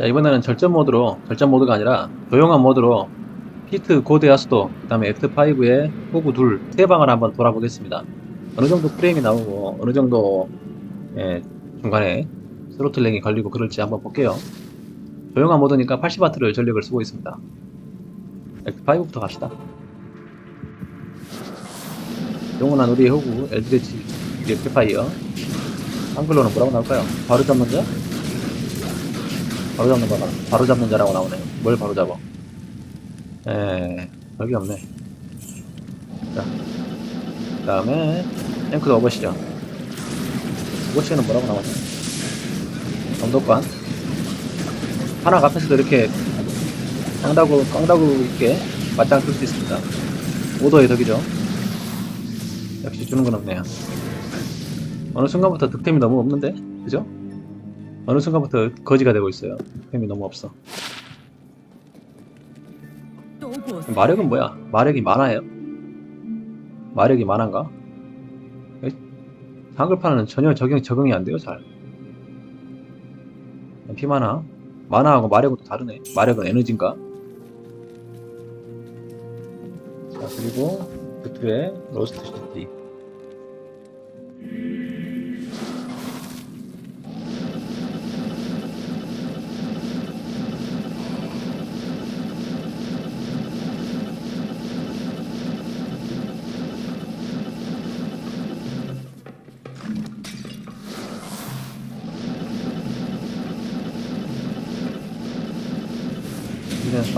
자, 이번에는 절전 모드로, 절전 모드가 아니라 조용한 모드로 피트 고드 야수도, 그 다음에 F5에 호구 둘, 세 방을 한번 돌아보겠습니다. 어느 정도 프레임이 나오고, 어느 정도, 예, 중간에 스로틀링이 걸리고 그럴지 한번 볼게요. 조용한 모드니까 80W를 전력을 쓰고 있습니다. F5부터 갑시다. 영원한 우리의 호구, 엘드레치, 렉트파이어. 한글로는 뭐라고 나올까요? 바로 잡는 자? 바로 잡는 거다. 바로 잡는 자라고 나오네요. 뭘 바로 잡아? 에, 여기 없네. 자, 그 다음에, 앵크도 오버시죠. 오버시는 뭐라고 나오냐? 감독관. 하나 앞에서도 이렇게 깡다구, 깡다구 있게 맞짱 뜰 수 있습니다. 5도의 덕이죠. 역시 주는 건 없네요. 어느 순간부터 득템이 너무 없는데? 그죠? 어느 순간부터 거지가 되고 있어요. 득템이 너무 없어. 마력은 뭐야? 마력이 많아요? 마력이 많은가? 한글판은 전혀 적용, 적용이 안 돼요, 잘. 피 많아. 만화하고 마력은 또 다르네. 마력은 에너지인가? 자, 그리고 그투의 로스트 시티.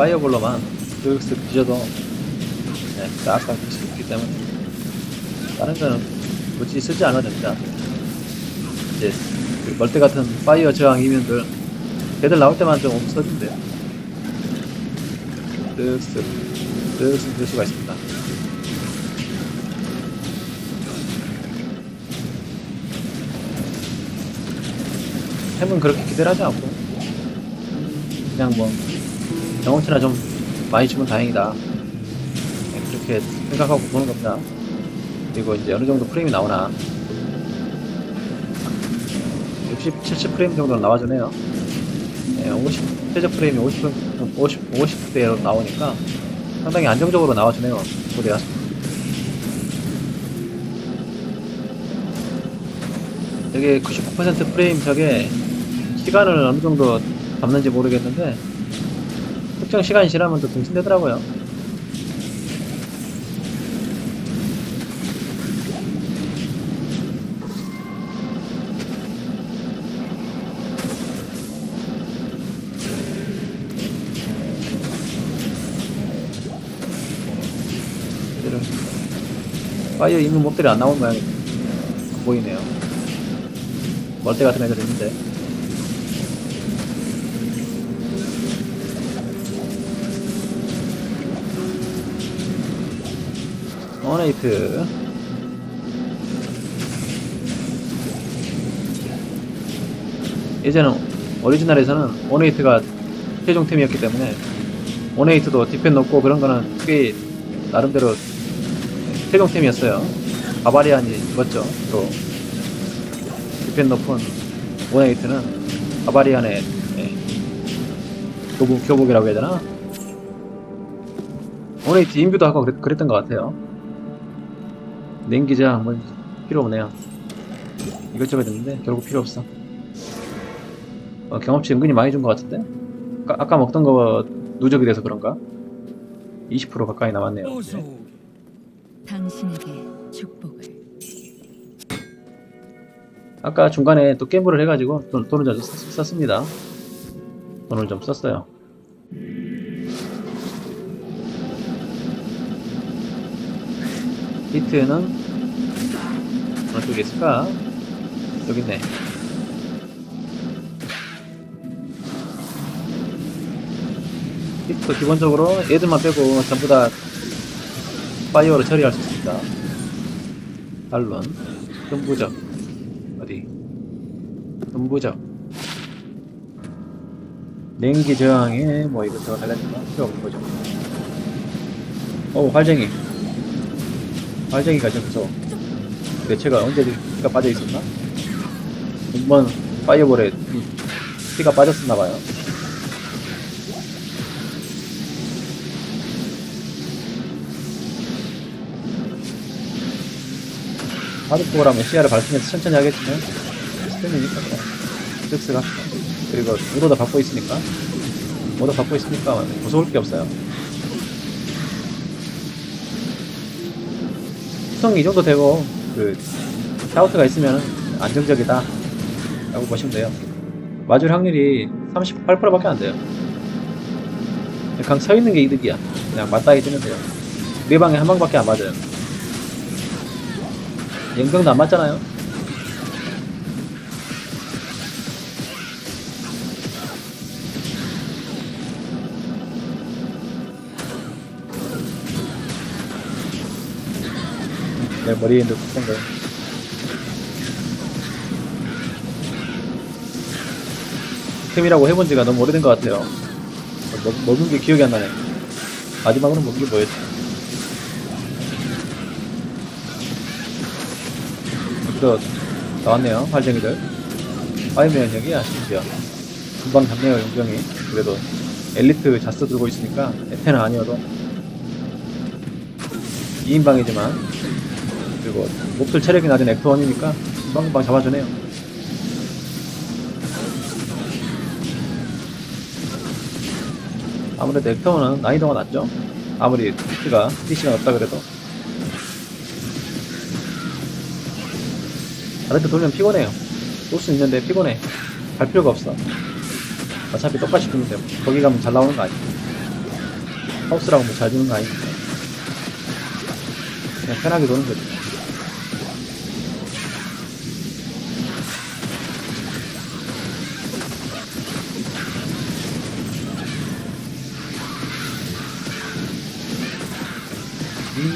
파이어볼로만 쓱쓱 뒤져도 네, 싹싹 뒤수 있기 때문에 다른 거는 굳이 쓰지 않아도 됩니다. 이제 그 멀대 같은 파이어 저항 이면들 걔들 나올 때만 좀 써준대요. 쓱쓱 쓱쓱 들 수가 있습니다. 햄은 그렇게 기대를 하지 않고 그냥 뭐 경험치나 좀 많이 주면 다행이다. 네, 그렇게 생각하고 보는 겁니다. 그리고 이제 어느 정도 프레임이 나오나 60, 70 프레임 정도는 나와주네요. 네, 50, 최저 프레임이 50, 50, 50대로 나오니까 상당히 안정적으로 나와주네요. 고대야. 여기 99% 프레임 저게 시간을 어느 정도 잡는지 모르겠는데 특정 시간이 지나면 또 등신되더라고요. 파이어 있는 몹들이 안 나온 모양이 안 보이네요. 멀대 같은 애들 있는데. 어네이트 예전에 오리지널에서는 오네이트가 최종템이었기 때문에 오네이트도 디펜 높고 그런 거는 꽤 나름대로 최종템이었어요. 바바리안이 입었죠. 또 디펜 높은 오네이트는 바바리안의 예, 교복, 교복이라고 해야 되나? 오네이트 인뷰도 하고 그랬, 그랬던 것 같아요 냉기자 뭐 필요 없네요. 이것저것 있는데 결국 필요 없어. 어, 경험치 은근히 많이 준 것 같은데? 아까, 아까 먹던 거 누적이 돼서 그런가? 20% 가까이 남았네요. 오게. 당신에게 축복을 아까 중간에 또 게임을 해가지고 돈, 돈을 좀 썼, 썼습니다. 돈을 좀 썼어요. 히트는 어느 쪽에 있을까? 여기 있네. 히트 기본적으로 애들만 빼고 전부 다 파이어로 처리할 수 있습니다. 반론, 흠부적, 어디? 흠부적. 냉기 저항에 뭐 이것저것 달라진 거 필요 없는 거죠. 어 활쟁이. 발작이 가시면서 내 체가 언제 피가 빠져 있었나? 한번 파이어볼에 피가 빠졌었나 봐요. 하드코어라면 시야를 발생해서 천천히 하겠지만 스탠이니까 즉스가 그리고 무도다 받고 있으니까 모두 받고 있으니까 무서울 게 없어요. 수성 이 정도 되고 그 샤우트가 있으면 안정적이다 라고 보시면 돼요. 맞을 확률이 38%밖에 안 돼요. 그냥 서 있는 게 이득이야. 그냥 맞다이 뜨면 돼요. 네 방에 한 방밖에 안 맞아요. 연병도 안 맞잖아요 머리에 있는 거예요. 템이라고 해본 지가 너무 오래된 것 같아요. 먹, 먹은 게 기억이 안 나네. 마지막으로 먹은 게 뭐였지? 여기도 나왔네요 활쟁이들. 파이면역이야 심지어 금방 잡네요 용병이. 그래도 엘리트 자스 들고 있으니까 에테는 아니어도 2인방이지만 그리고 목줄 체력이 낮은 액트원이니까 금방금방 잡아주네요. 아무래도 액터원은 난이도가 낮죠? 아무리 TC가 TC가 없다 그래도. 아래도 돌면 피곤해요. 쏠수 있는데 피곤해. 갈 필요가 없어. 어차피 똑같이 주는데 거기 가면 잘 나오는 거 아니야 하우스라고 뭐 잘 주는 거 아니니까 그냥 편하게 노는 거지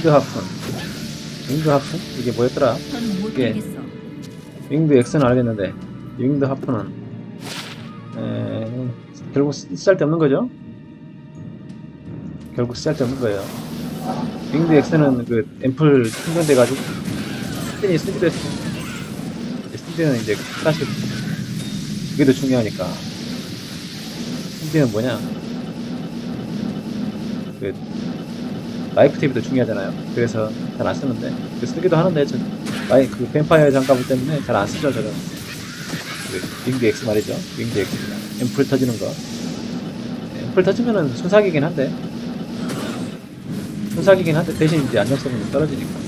윙드 하푼 윙드 하푼? 이게 뭐였더라? 전 못하겠어. 윙드 X는 알겠는데 윙드 하프는 에, 결국 쓰- 쓸데없는 거죠? 결국 쓸데없는 거예요 윙드 X는 그 앰플 충전돼가지고 스핀이 스피드했어 스피드는 이제 사실 그게 더 중요하니까 스피드는 뭐냐 라이프 탭이 더 중요하잖아요. 그래서 잘 안 쓰는데. 그 쓰기도 하는데 저 아니 그 뱀파이어 장갑 때문에 잘 안 쓰죠 저는. 그 윙드 X 말이죠. 윙드 X 앰플 터지는 거. 앰플 터지면은 순삭이긴 한데. 순삭이긴 한데 대신 이제 안정성은 좀 떨어지니까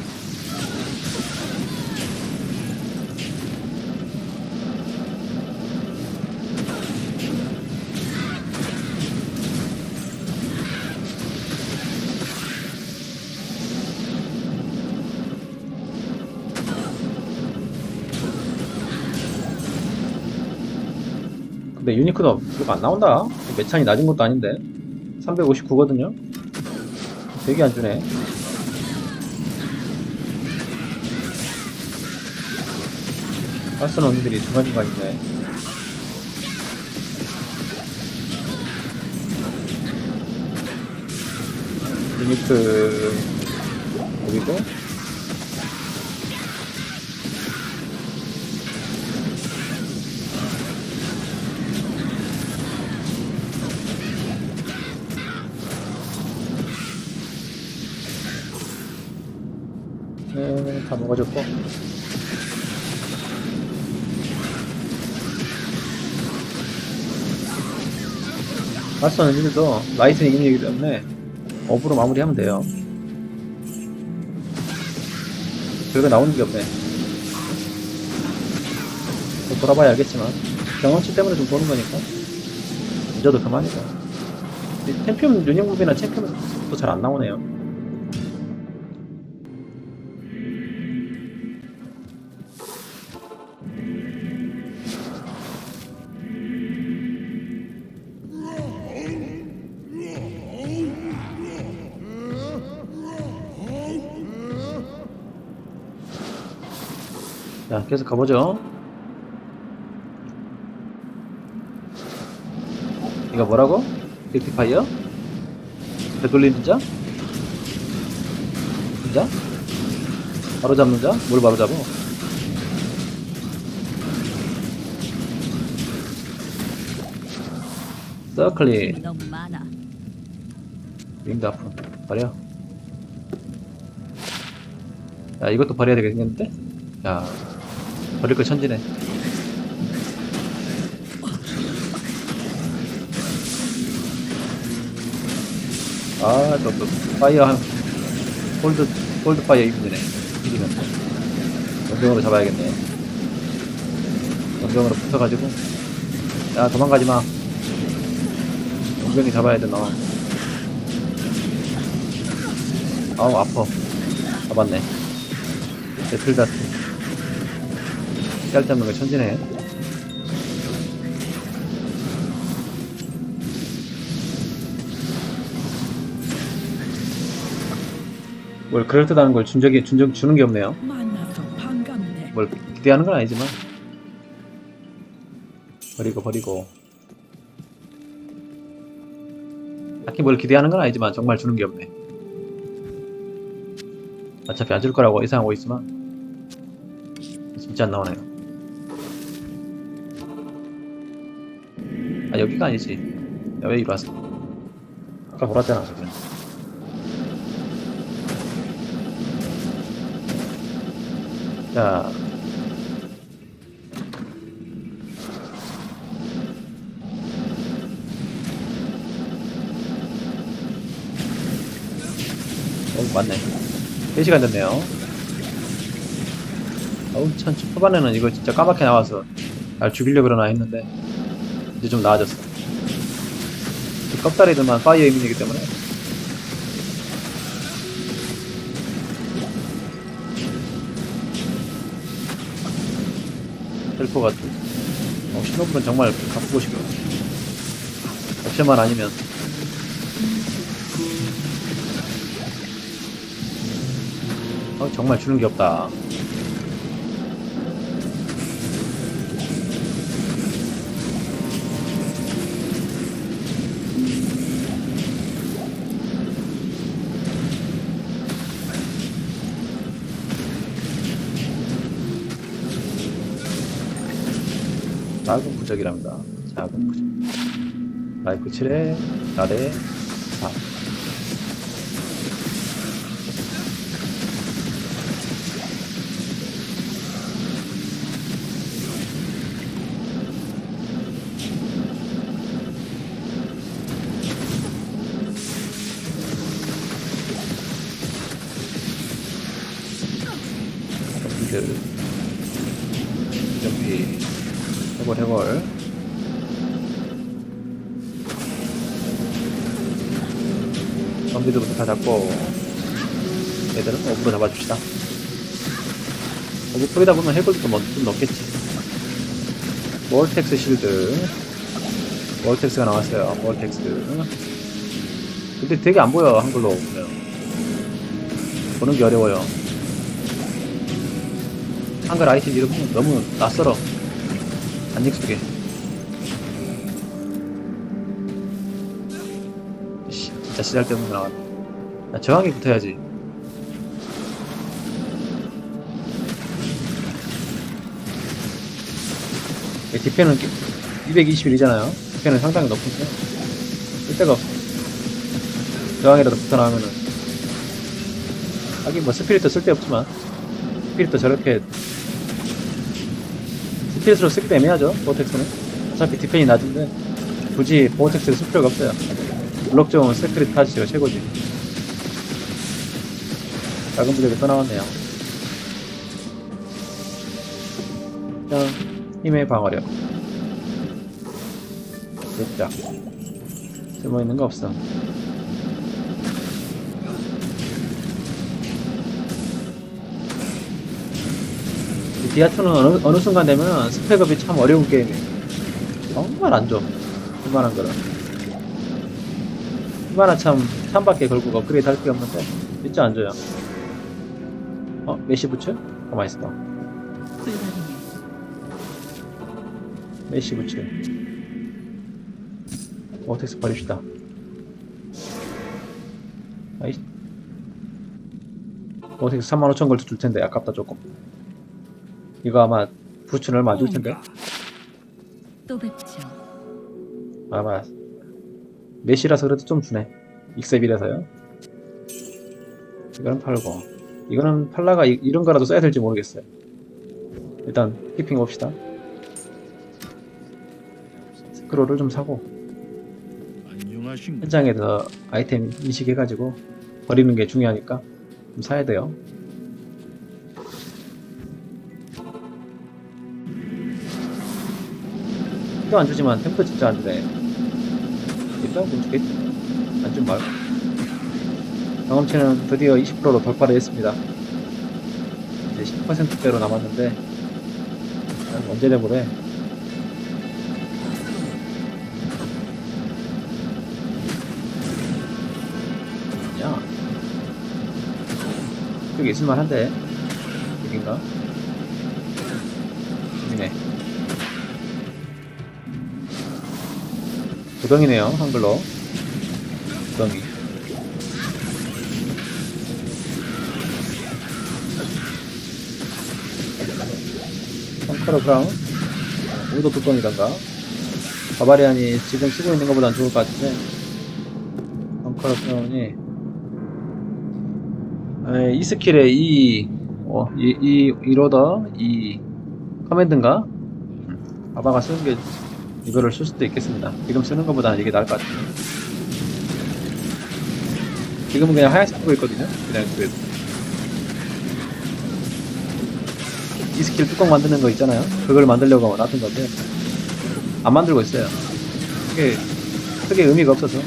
근데 유니크도 그거 안 나온다. 매찬이 낮은 것도 아닌데. 359거든요. 되게 안 주네. 가스 언니들이 중간중간 있네. 유니크 여기고 마스터는 이들도 라이트 이기기 때문에 업으로 마무리하면 돼요. 별거 나오는 게 없네. 뭐 돌아봐야 알겠지만 경험치 때문에 좀 보는 거니까 잊어도 그만이죠. 이 챔피언 유닛무비나 챔피언도 잘 안 나오네요. 계속 가보죠. 이거 뭐라고? 빅티파이어? 되돌리는 자? 진짜? 바로 잡는 자? 뭘 바로 잡어? 서클리 너무 많아. 아프 버려 야 이것도 버려야 되겠는데? 야, 버릴 거 천지네. 아, 또, 또, 파이어 한, 홀드, 홀드 파이어 힘드네. 이기면. 연병으로 잡아야겠네. 연병으로 붙어가지고. 야, 도망가지 마. 연병이 잡아야 돼, 너. 아우, 아파. 잡았네. 배틀 다 잡는 거 천지네. 뭘 그럴듯한 걸 준 적이 준적 주는 게 없네요. 만나서 반갑네. 뭘 기대하는 건 아니지만 버리고 버리고 딱히 뭘 기대하는 건 아니지만 정말 주는 게 없네. 어차피 안 줄 거라고 예상하고 있지만 진짜 안 나오네요. 아 여기가 아니지. 야, 왜 이리 왔어? 아까 돌았잖아 저기. 자. 어, 맞네. 3시간 됐네요. 어우, 참, 초반에는 이거 진짜 까맣게 나와서 날 죽이려 그러나 했는데, 이제 좀 나아졌어. 그 껍다리들만 파이어 이민이기 때문에. 헬퍼 같은. 어, 신호불은 정말 바꾸고 싶어. 옵션만 아니면. 어, 정말 주는 게 없다. 작은 부적. 라이프 7에, 나대 잡고 얘들은 어부로 잡아줍시다. 어부 풀이다 보면 해골도 뭐, 좀 넣겠지. 월텍스 실드. 월텍스가 나왔어요. 월텍스. 근데 되게 안 보여 한글로. 보는 게 어려워요. 한글 아이템 이름은 너무 낯설어. 안 익숙해. 씨, 진짜 시달 때문에 나왔네. 야, 저항이 붙어야지. 이 디펜은 221이잖아요. 디펜은 상당히 높은데. 쓸데가 없어. 저항이라도 붙어 나오면은. 하긴 뭐 스피릿도 쓸데없지만. 스피릿도 저렇게 스피릿으로 쓰기도 애매하죠 보어텍스는 어차피 디펜이 낮은데 굳이 보어텍스를 쓸 필요가 없어요 블록 좋은 스크릿 타지가 최고지 작은 부적이 또 나왔네요 자, 힘의 방어력 됐자 쓸모있는 거 없어 이 디아투는 어느, 어느 순간 되면 스펙업이 참 어려운 게임이에요. 정말 안 좋아. 이만한 거는. 이만한 참, 참밖에 걸고 업그레이드 할 게 없는데, 진짜 안 줘요. 어? 메시 부츠? 가만히 있어. 메시 부츠. 어텍스 버립시다. 아이. 어텍스 35,000골드 줄 텐데, 아깝다, 조금. 이거 아마 부츠는 얼마 안줄 텐데. 또 뵙죠. 아마 메시라서 그래도 좀 주네 익셉이라서요 이거는 팔고 이거는 팔라가 이, 런 거라도 써야 될지 모르겠어요 일단 키핑 봅시다. 스크롤을 좀 사고? 현장에서 아이템 인식해가지고 버리는 게 중요하니까 좀 사야 돼요. 피도 안 주지만 템도 진짜 안 주네. 일단 좀 주겠지. 안좀 말고. 경험치는 드디어 20%로 돌파를 했습니다. 이제 10%대로 남았는데, 난 언제 돼보래. 야. 여기 있을만한데? 여긴가? 여기네. 구덩이네요, 한글로. 구덩이. 펑커로 브라운. 우도 뚜껑이던가. 바바리안이 지금 쓰고 있는 것보단 좋을 것 같은데. 펑커로 브라운이. 에, 이 스킬에 이, 어, 이, 이, 이로더, 이, 커맨드인가? 음, 바바가 쓰는 게 이거를 쓸 수도 있겠습니다. 지금 쓰는 것보다는 이게 나을 것 같아요. 지금은 그냥 하얀색 쓰고 있거든요. 그냥 그, 이 스킬 뚜껑 만드는 거 있잖아요. 그걸 만들려고 놔둔 건데, 안 만들고 있어요. 그게 크게 의미가 없어서.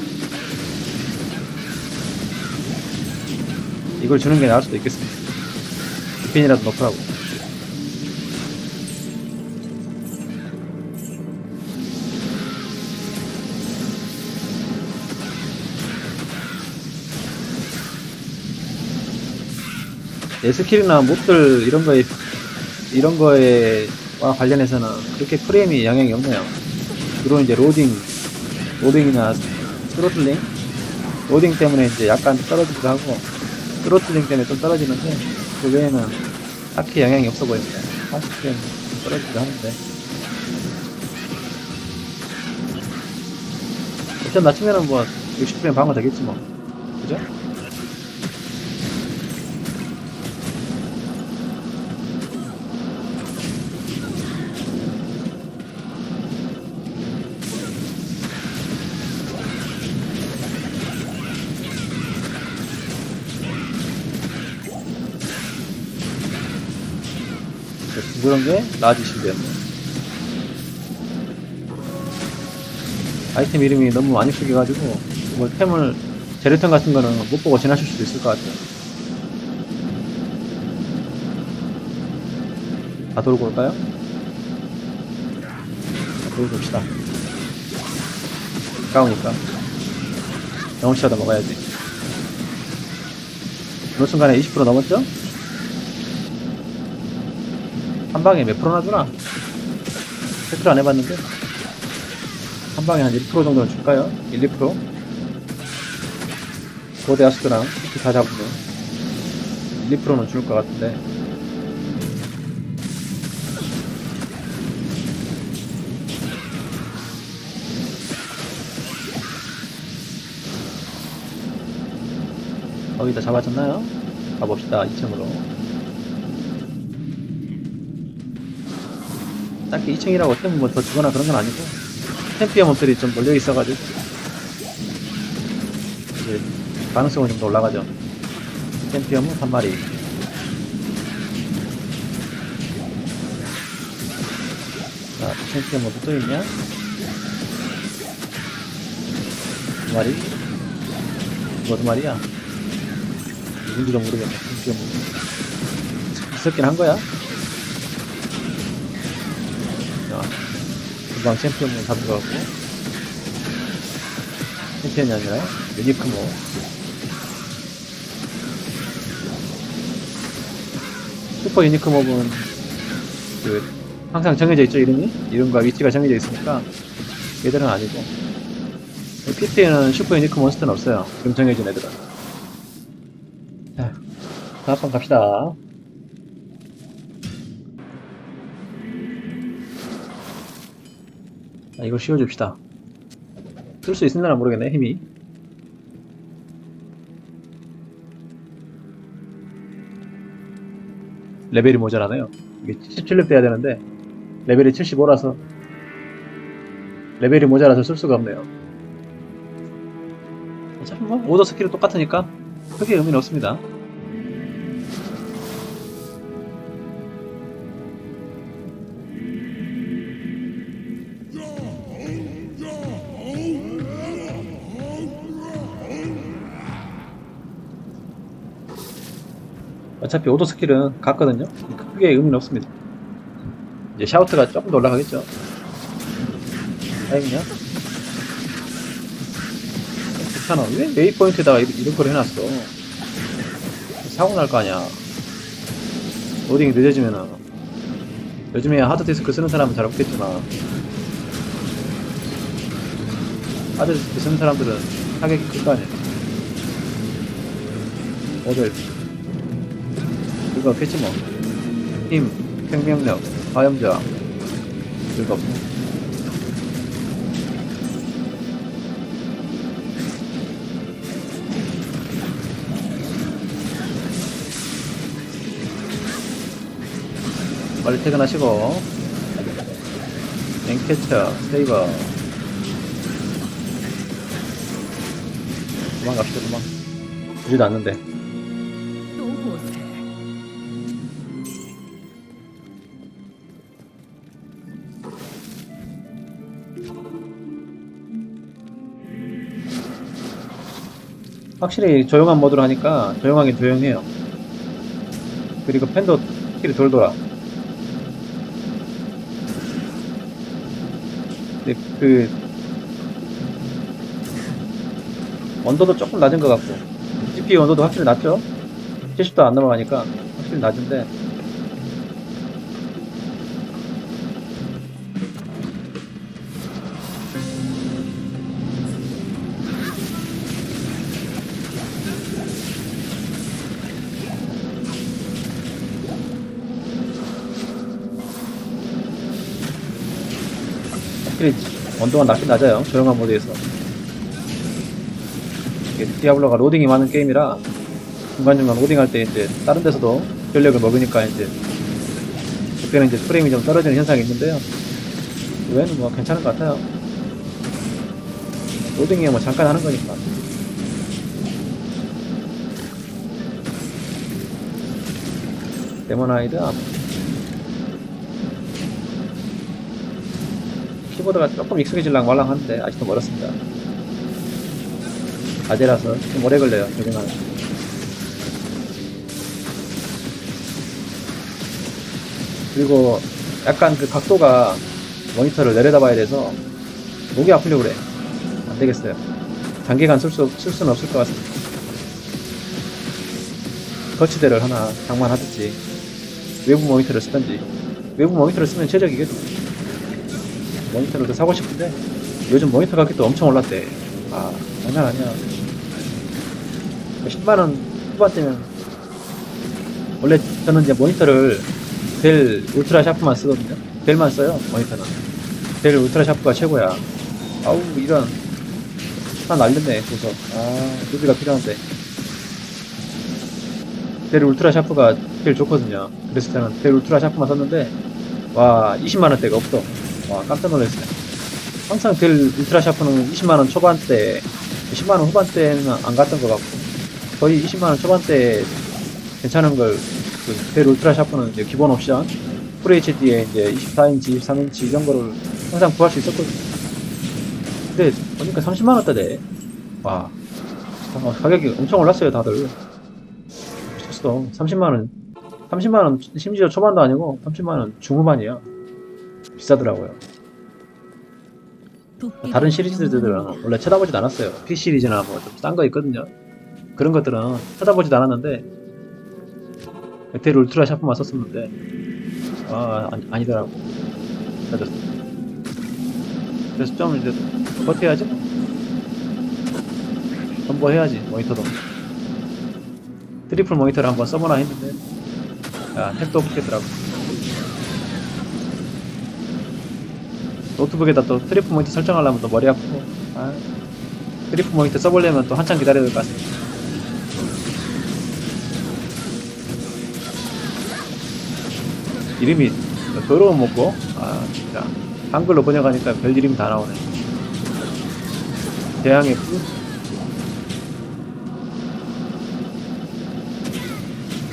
이걸 주는 게 나을 수도 있겠습니다. 디펜이라도 넣더라고. 내 스킬이나 몹들 이런 거에 이런 거에와 관련해서는 그렇게 프레임이 영향이 없네요. 주로 이제 로딩, 로딩이나 스로틀링, 로딩 때문에 이제 약간 떨어지기도 하고 스로틀링 때문에 좀 떨어지는데 그 외에는 딱히 영향이 없어 보입니다. 40프레임 떨어지기도 하는데 일단 낮추면은 뭐 60프레임 방어 되겠지 뭐 그죠? 그런 게 나아지신대요. 아이템 이름이 너무 많이 쓰여가지고 뭐 템을 재료템 같은 거는 못 보고 지나실 수도 있을 것 같아요. 다 돌고 올까요? 다 돌고 옵시다. 가까우니까. 영혼치라도 먹어야지. 어느 순간에 20% 넘었죠? 한 방에 몇 프로나 주나? 테스트를 안 해봤는데 한 방에 한 1% 정도는 줄까요? 1, 2%? 고대 아스트랑 이렇게 다 잡으면 1, 2%는 줄 것 같은데 거의 다 잡아졌나요? 가봅시다 2층으로 딱히 2층이라고 템 뭐더 주거나 그런 건 아니고 템피어 몹들이 좀 몰려 있어가지고 이제 가능성은 좀 더 올라가죠. 템피어 몹한 마리. 자 템피어 몹또 있냐? 두 마리? 이거 두 마리야? 누군지도 모르겠네 템피어 몹 있었긴 한 거야 금방 챔피언을 잡은 것 같고. 챔피언이 아니라 유니크모. 슈퍼 유니크모는 그 항상 정해져 있죠 이름이? 이름과 위치가 정해져 있으니까 얘들은 아니고. PT에는 슈퍼 유니크 몬스터는 없어요. 지금 정해진 애들은. 자 다음 갑시다 자, 이걸 씌워줍시다. 쓸 수 있을려나 모르겠네, 힘이. 레벨이 모자라네요. 이게 77렙 돼야 되는데 레벨이 75라서 레벨이 모자라서 쓸 수가 없네요. 어차피 뭐 오더 스킬은 똑같으니까 크게 의미는 없습니다. 어차피 오더 스킬은 같거든요. 크게 의미는 없습니다. 이제 샤우트가 조금 더 올라가겠죠. 다행이냐? 괜찮아. 왜 웨이포인트에다가 이런, 걸 해놨어? 사고 날 거 아니야. 로딩이 늦어지면은. 요즘에 하드디스크 쓰는 사람은 잘 없겠지만. 하드디스크 쓰는 사람들은 타격이 클 거 아니야. 오늘 그거 없겠지 뭐. 힘, 생명력, 화염자. 없고. 빨리 퇴근하시고 앵캐쳐 세이버 도망갑시다 도망 보지도 않는데 확실히 조용한 모드로 하니까 조용하긴 조용해요. 그리고 팬도 확실히 덜 돌아 근데 그 온도도 조금 낮은 것 같고 CPU 온도도 확실히 낮죠? 70도 안 넘어가니까 확실히 낮은데 확실히 온도가 낮긴 낮아요. 조용한 모드에서. 이게 디아블로가 로딩이 많은 게임이라 중간중간 로딩할 때 이제 다른 데서도 전력을 먹으니까 이제 그때는 이제 프레임이 좀 떨어지는 현상이 있는데요. 그 외에는 뭐 괜찮은 것 같아요. 로딩이 뭐 잠깐 하는 거니까. 데모나이드 앞 키보드가 조금 익숙해질랑 말랑 한데 아직도 멀었습니다. 아재라서 좀 오래 걸려요 적응하는. 그리고 약간 그 각도가 모니터를 내려다봐야 돼서 목이 아프려고 그래. 안 되겠어요. 장기간 쓸, 수, 쓸 수는 없을 것 같습니다. 거치대를 하나 장만하든지 외부 모니터를 쓰든지 외부 모니터를 쓰면 최적이겠죠. 모니터를 더 사고 싶은데 요즘 모니터 가격도 엄청 올랐대. 아 장난 아니야. 10만원 후반대면 원래 저는 이제 모니터를 델 울트라 샤프만 쓰거든요. 델만 써요 모니터는. 델 울트라 샤프가 최고야. 아우 이런 하나 날렸네 그래서 아 루비가 필요한데 델 울트라 샤프가 제일 좋거든요. 그래서 저는 델 울트라 샤프만 썼는데 와 20만원대가 없어. 와 깜짝 놀랐어요. 항상 델 울트라 샤프는 20만원 초반대, 10만원 후반대는 안 갔던 것 같고, 거의 20만원 초반대 괜찮은 걸, 그, 델 울트라 샤프는 이제 기본 옵션, FHD에 이제 24인치, 23인치 이런 거를 항상 구할 수 있었거든요. 근데 보니까 30만원대래. 와. 어, 가격이 엄청 올랐어요, 다들. 미쳤어. 30만원. 30만원, 심지어 초반도 아니고, 30만원 중후반이야. 비싸더라고요. 다른 시리즈들은 원래 쳐다보지도 않았어요. P 시리즈나 뭐 좀 싼 거 있거든요. 그런 것들은 쳐다보지도 않았는데 에테르 울트라 샤프만 썼었는데 아 아니, 아니더라고. 맞았어. 그래서 좀 이제 버텨야지. 선보해야지 모니터도. 트리플 모니터를 한번 써보나 했는데 야 택도 없겠더라고. 노트북에다 또 트리플 모니터 설정하려면 또 머리 아프고. 아, 트리플 모니터 써보려면 또 한참 기다려야 될 것 같습니다. 이름이 더러워 먹고? 아 진짜. 한글로 번역하니까 별 이름 다 나오네. 대항의 뿔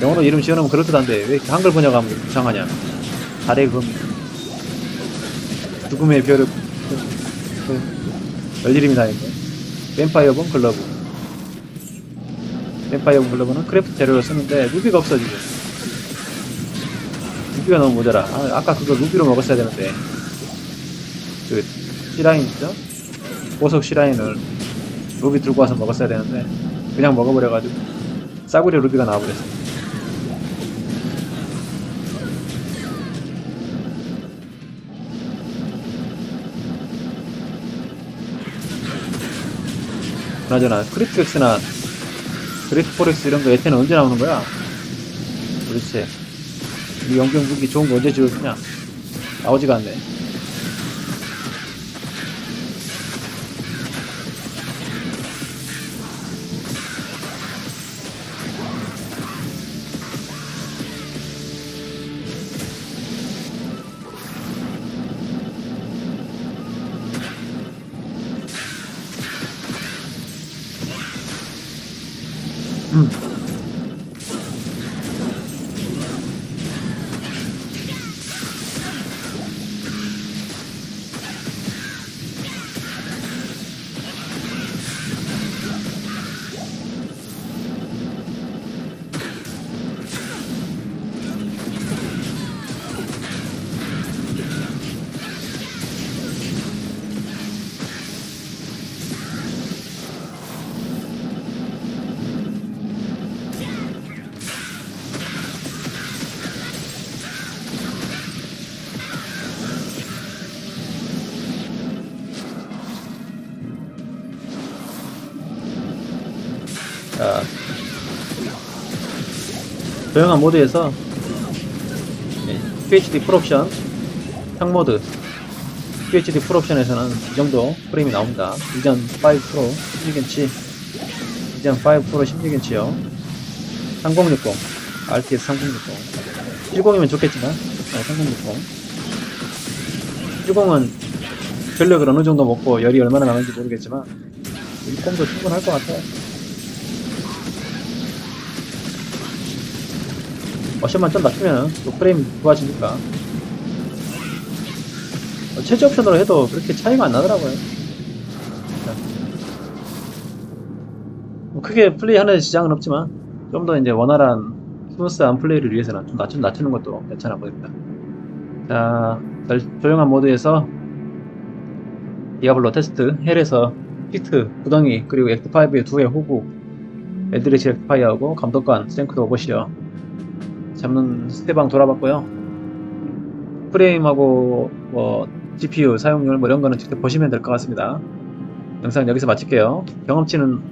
영어로 이름 지어놓으면 그럴듯한데 왜 이렇게 한글 번역하면 이상하냐. 달의 금 죽음의 별을 별 이름이 다 있네 뱀파이어본 글러브 뱀파이어본 글러브는 크래프트 재료를 쓰는데 루비가 없어 지금 루비가 너무 모자라. 아, 아까 그거 루비로 먹었어야 되는데. 그 시라인 있죠? 보석 시라인을 루비 들고 와서 먹었어야 되는데 그냥 먹어버려가지고 싸구려 루비가 나와버렸어 그나저나 크리프엑스나 그레이트 포렉스 이런 거 에테는 언제 나오는 거야? 도대체 이 연경 무기 좋은 거 언제 지을 거냐? 나오지가 않네. 조용한 모드에서 네, QHD 풀옵션 상모드 QHD 풀옵션에서는 이 정도 프레임이 나옵니다. 이전 5 프로 16인치 이전 5 프로 16인치요 3060 RTS 3060 70이면 좋겠지만 네, 3060 70은 전력을 어느 정도 먹고 열이 얼마나 나는지 모르겠지만 이 콤도 충분할 것 같아요. 어시만 좀 낮추면 또 프레임 좋아지니까. 어, 최저 옵션으로 해도 그렇게 차이가 안 나더라고요. 자. 뭐 크게 플레이하는 데 지장은 없지만 좀 더 이제 원활한 스무스한 플레이를 위해서는 좀 낮추, 낮추는 것도 괜찮아 보입니다. 자 절- 조용한 모드에서 디아블로 테스트 헬에서 히트 구덩이 그리고 액트5의 두의 호구 에드리치 액트파이어하고 감독관 생크도 오버시어 잡는 스테방 돌아봤고요. 프레임하고 뭐 GPU 사용률 뭐 이런 거는 직접 보시면 될 것 같습니다. 영상 여기서 마칠게요. 경험치는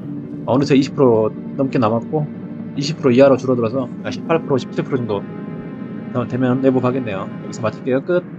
어느새 20% 넘게 남았고 20% 이하로 줄어들어서 18% 17% 정도 되면 내부 가겠네요. 여기서 마칠게요. 끝.